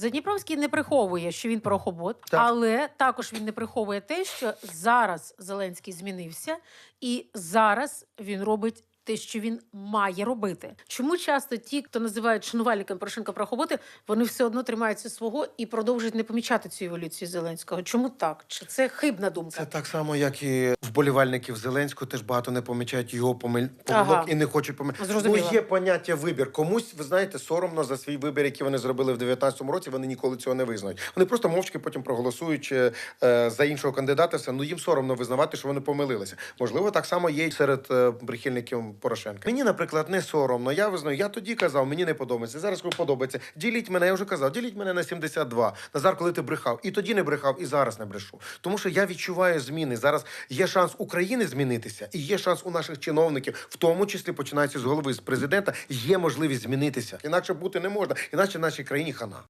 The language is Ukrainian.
Задніпровський не приховує, що він прохобот, Так. але також він не приховує те, що зараз Зеленський змінився, і зараз він робить. Те, що він має робити, чому часто ті, хто називають шанувальниками Порошенка порохоботи, вони все одно тримаються свого і продовжують не помічати цю еволюцію Зеленського. Чому так? Чи це хибна думка? Це так само, як і вболівальників Зеленського, теж багато не помічають його помиль... помилок Ага. і не хочуть помилок. Ну, є поняття вибір. Комусь, ви знаєте, соромно за свій вибір, який вони зробили в 19-му році. Вони ніколи цього не визнають. Вони просто мовчки потім проголосують е, е, за іншого кандидата. Все ну їм соромно визнавати, що вони помилилися. Можливо, так само є й серед е, прихильників Порошенка. Мені, наприклад, не соромно. Я визнаю, я тоді казав, мені не подобається. Зараз коли подобається. Діліть мене, я вже казав, діліть мене на 72. Назар, коли ти брехав, і тоді не брехав, і зараз не брешу. Тому що я відчуваю зміни. Зараз є шанс України змінитися, і є шанс у наших чиновників, в тому числі починається з голови з президента. Є можливість змінитися. Інакше бути не можна. Іначе нашій країні хана.